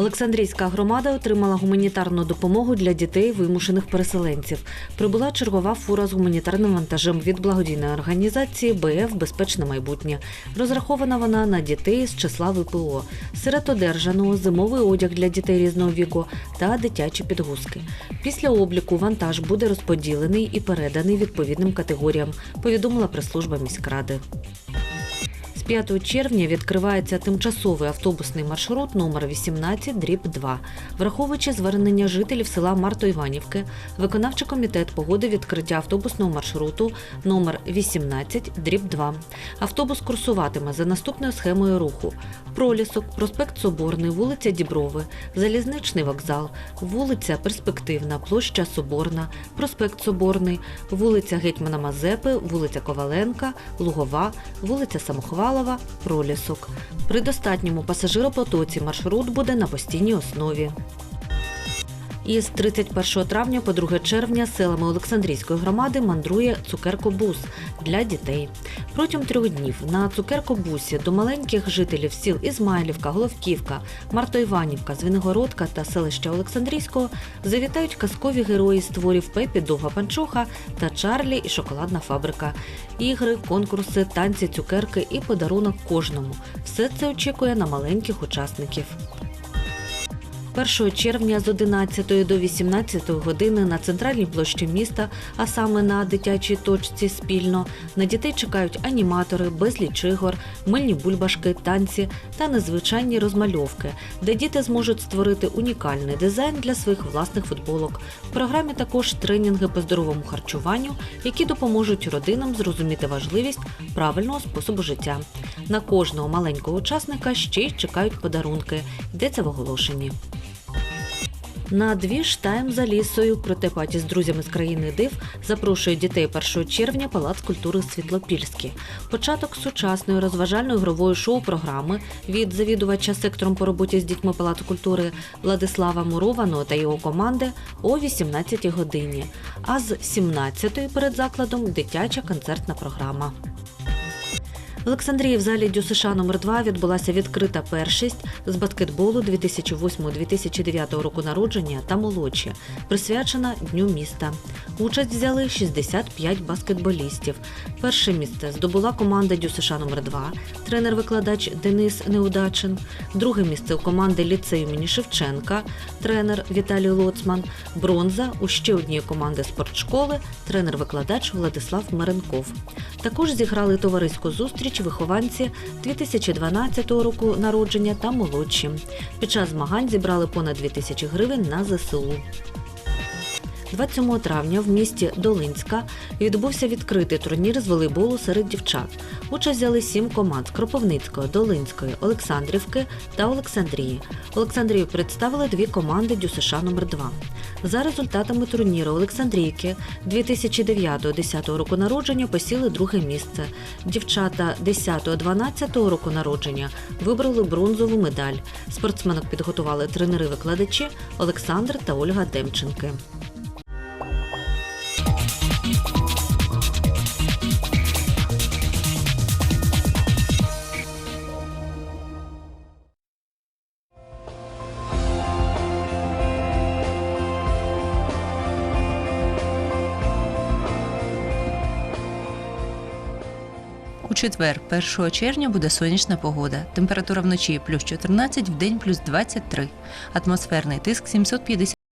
Олександрійська громада отримала гуманітарну допомогу для дітей вимушених переселенців. Прибула чергова фура з гуманітарним вантажем від благодійної організації БФ Безпечне майбутнє. Розрахована вона на дітей з числа ВПО. Серед одержаного зимовий одяг для дітей різного віку та дитячі підгузки. Після обліку вантаж буде розподілений і переданий відповідним категоріям. Повідомила прес-служба міськради. З 5 червня відкривається тимчасовий автобусний маршрут номер 18 дріб 2. Враховуючи звернення жителів села Марто-Іванівки, виконавчий комітет погодив відкриття автобусного маршруту номер 18 дріб 2. Автобус курсуватиме за наступною схемою руху: Пролісок, проспект Соборний, вулиця Діброви, Залізничний вокзал, вулиця Перспективна, площа Соборна, проспект Соборний, вулиця Гетьмана Мазепи, вулиця Коваленка, Лугова, вулиця Самохвалова, Пролісок. При достатньому пасажиропотоці маршрут буде на постійній основі. Із 31 травня по 2 червня селами Олександрійської громади мандрує цукеркобус для дітей. Протягом трьох днів на цукеркобусі до маленьких жителів сіл Ізмайлівка, Головківка, Марто-Іванівка, Звенигородка та селища Олександрійського завітають казкові герої з творів Пепі, Довга Панчоха та Чарлі і Шоколадна фабрика. Ігри, конкурси, танці, цукерки і подарунок кожному. Все це очікує на маленьких учасників. 1 червня з 11 до 18 години на центральній площі міста, а саме на дитячій точці спільно, на дітей чекають аніматори, безліч ігор, мильні бульбашки, танці та незвичайні розмальовки, де діти зможуть створити унікальний дизайн для своїх власних футболок. В програмі також тренінги по здоровому харчуванню, які допоможуть родинам зрозуміти важливість правильного способу життя. На кожного маленького учасника ще й чекають подарунки. Йдеться в оголошенні. На двіж тайм за лісою проте паті з друзями з країни див запрошує дітей 1 червня Палац культури Світлопільський. Початок сучасної розважально-ігрової шоу-програми від завідувача сектором по роботі з дітьми Палацу культури Владислава Мурованого та його команди о 18 годині. А з 17 перед закладом дитяча концертна програма. В Олександрії в залі ДЮСШ номер 2 відбулася відкрита першість з баскетболу 2008-2009 року народження та молодші, присвячена Дню міста. Участь взяли 65 баскетболістів. Перше місце здобула команда ДЮСШ номер 2 тренер-викладач Денис Неудачин. Друге місце у команди ліцею імені Шевченка, тренер Віталій Лоцман. Бронза у ще однієї команди спортшколи, тренер-викладач Владислав Маренков. Також зіграли товариську зустріч вихованці 2012 року народження та молодші. Під час змагань зібрали понад 2 тисячі гривень на ЗСУ. 27 травня в місті Долинська відбувся відкритий турнір з волейболу серед дівчат. Участь взяли сім команд з Кропивницької, Долинської, Олександрівки та Олександрії. Олександрію представили дві команди ДЮСШ номер 2 За результатами турніру Олександрійки 2009-10 року народження посіли друге місце. Дівчата 10-12 року народження вибрали бронзову медаль. Спортсменок підготували тренери-викладачі Олександр та Ольга Демченки. Четвер, 1 червня, буде сонячна погода. Температура вночі плюс 14, в день плюс 23. Атмосферний тиск 750